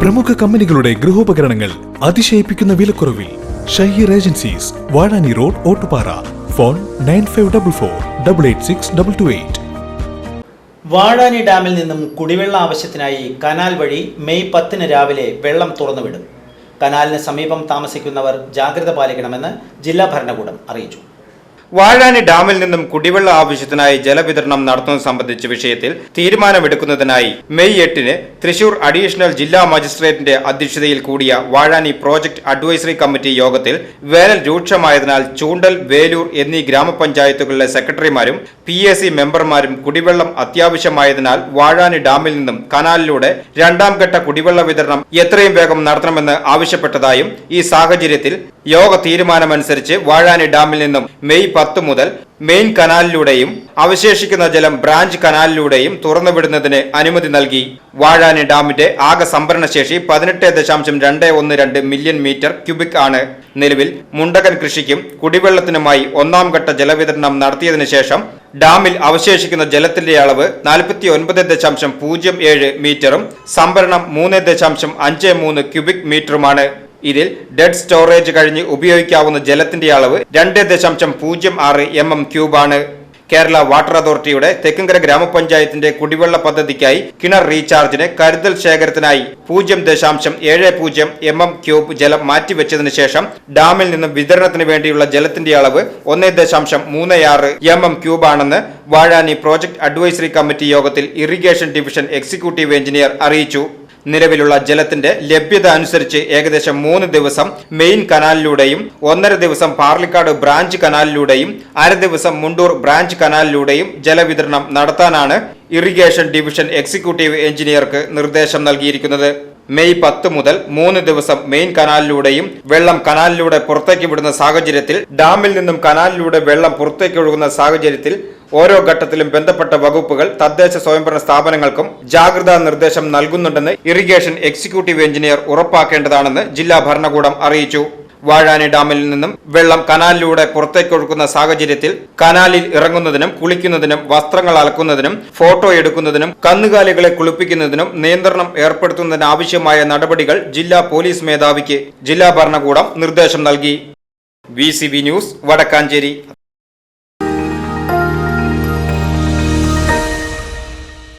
പ്രമുഖ കമ്പനികളുടെ ഗൃഹോപകരണങ്ങൾ അതിശയിപ്പിക്കുന്ന വിലക്കുറവിൽ Shaheer agencies Vazhani road Ottupara. Phone nine five double four double eight six double two eight. Vazhani ഡാമിൽ നിന്നും കുടിവെള്ള ആവശ്യത്തിനായി കനാൽ വഴി മെയ് പത്തിന് രാവിലെ വെള്ളം തുറന്നുവിടും. കനാലിന് സമീപം താമസിക്കുന്നവർ ജാഗ്രത പാലിക്കണമെന്ന് ജില്ലാ ഭരണകൂടം അറിയിച്ചു. വാഴാനി ഡാമിൽ നിന്നും കുടിവെള്ള ആവശ്യത്തിനായി ജലവിതരണം നടത്തുന്നത് സംബന്ധിച്ച വിഷയത്തിൽ തീരുമാനമെടുക്കുന്നതിനായി മെയ് എട്ടിന് തൃശൂർ അഡീഷണൽ ജില്ലാ മജിസ്ട്രേറ്റിന്റെ അധ്യക്ഷതയിൽ കൂടിയ വാഴാനി പ്രോജക്ട് അഡ്വൈസറി കമ്മിറ്റി യോഗത്തിൽ വേനൽ രൂക്ഷമായതിനാൽ ചൂണ്ടൽ വേലൂർ എന്നീ ഗ്രാമപഞ്ചായത്തുകളിലെ സെക്രട്ടറിമാരും പി മെമ്പർമാരും കുടിവെള്ളം അത്യാവശ്യമായതിനാൽ വാഴാനി ഡാമിൽ നിന്നും കനാലിലൂടെ രണ്ടാം ഘട്ട കുടിവെള്ള വിതരണം എത്രയും വേഗം നടത്തണമെന്ന് ആവശ്യപ്പെട്ടതായും ഈ സാഹചര്യത്തിൽ യോഗ തീരുമാനമനുസരിച്ച് വാഴാനി ഡാമിൽ നിന്നും മെയ് പത്ത് മുതൽ മെയിൻ കനാലിലൂടെയും അവശേഷിക്കുന്ന ജലം ബ്രാഞ്ച് കനാലിലൂടെയും തുറന്നുവിടുന്നതിന് അനുമതി നൽകി. വാഴാനി ഡാമിന്റെ ആകെ സംഭരണശേഷി പതിനെട്ട് ദശാംശം രണ്ട് ഒന്ന് രണ്ട് മില്യൺ മീറ്റർ ക്യൂബിക് ആണ്. നിലവിൽ മുണ്ടകൻ കൃഷിക്കും കുടിവെള്ളത്തിനുമായി ഒന്നാം ഘട്ട ജലവിതരണം നടത്തിയതിനു ശേഷം ഡാമിൽ അവശേഷിക്കുന്ന ജലത്തിന്റെ അളവ് നാൽപ്പത്തി ഒൻപത് ദശാംശം പൂജ്യം ഏഴ് മീറ്ററും സംഭരണം മൂന്ന് ദശാംശം അഞ്ച് മൂന്ന് ക്യൂബിക് മീറ്ററുമാണ് ഇതിൽ ഡെഡ് സ്റ്റോറേജ് കഴിഞ്ഞ് ഉപയോഗിക്കാവുന്ന ജലത്തിന്റെ അളവ് രണ്ട് ദശാംശം പൂജ്യം ആറ് എം എം ക്യൂബാണ്. കേരള വാട്ടർ അതോറിറ്റിയുടെ തെക്കുംകര ഗ്രാമപഞ്ചായത്തിന്റെ കുടിവെള്ള പദ്ധതിക്കായി കിണർ റീചാർജിന് കരുതൽ ശേഖരത്തിനായി പൂജ്യം ദശാംശം ഏഴ് പൂജ്യം എം എം ക്യൂബ് ജലം മാറ്റിവെച്ചതിനു ശേഷം ഡാമിൽ നിന്നും വിതരണത്തിന് വേണ്ടിയുള്ള ജലത്തിന്റെ അളവ് ഒന്ന് ദശാംശം മൂന്ന് ആറ് എം എം ക്യൂബാണെന്ന് വാഴാനി പ്രോജക്ട് അഡ്വൈസറി കമ്മിറ്റി യോഗത്തിൽ ഇറിഗേഷൻ ഡിവിഷൻ എക്സിക്യൂട്ടീവ് എഞ്ചിനീയർ അറിയിച്ചു. നിലവിലുള്ള ജലത്തിന്റെ ലഭ്യത അനുസരിച്ച് ഏകദേശം മൂന്ന് ദിവസം മെയിൻ കനാലിലൂടെയും ഒന്നര ദിവസം പാർലിക്കാട് ബ്രാഞ്ച് കനാലിലൂടെയും അര ദിവസം മുണ്ടൂർ ബ്രാഞ്ച് കനാലിലൂടെയും ജലവിതരണം നടത്താനാണ് ഇറിഗേഷൻ ഡിവിഷൻ എക്സിക്യൂട്ടീവ് എഞ്ചിനീയർക്ക് നിർദ്ദേശം നൽകിയിരിക്കുന്നത്. മെയ് പത്ത് മുതൽ മൂന്ന് ദിവസം മെയിൻ കനാലിലൂടെയും വെള്ളം കനാലിലൂടെ പുറത്തേക്ക് വിടുന്ന സാഹചര്യത്തിൽ ഡാമിൽ നിന്നും കനാലിലൂടെ വെള്ളം പുറത്തേക്ക് ഒഴുകുന്ന സാഹചര്യത്തിൽ ഓരോ ഘട്ടത്തിലും ബന്ധപ്പെട്ട വകുപ്പുകൾ തദ്ദേശ സ്വയംഭരണ സ്ഥാപനങ്ങൾക്കും ജാഗ്രതാ നിർദ്ദേശം നൽകുന്നുണ്ടെന്ന് ഇറിഗേഷൻ എക്സിക്യൂട്ടീവ് എഞ്ചിനീയർ ഉറപ്പാക്കേണ്ടതാണെന്ന് ജില്ലാ ഭരണകൂടം അറിയിച്ചു. വാഴാനി ഡാമിൽ നിന്നും വെള്ളം കനാലിലൂടെ പുറത്തേക്ക് ഒഴുക്കുന്ന സാഹചര്യത്തിൽ കനാലിൽ ഇറങ്ങുന്നതിനും കുളിക്കുന്നതിനും വസ്ത്രങ്ങൾ അലക്കുന്നതിനും ഫോട്ടോ എടുക്കുന്നതിനും കന്നുകാലികളെ കുളിപ്പിക്കുന്നതിനും നിയന്ത്രണം ഏർപ്പെടുത്തുന്നതിനാവശ്യമായ നടപടികൾ ജില്ലാ പോലീസ് മേധാവിക്ക് ജില്ലാ ഭരണകൂടം നിർദ്ദേശം നൽകി. V news Vadakkanchery.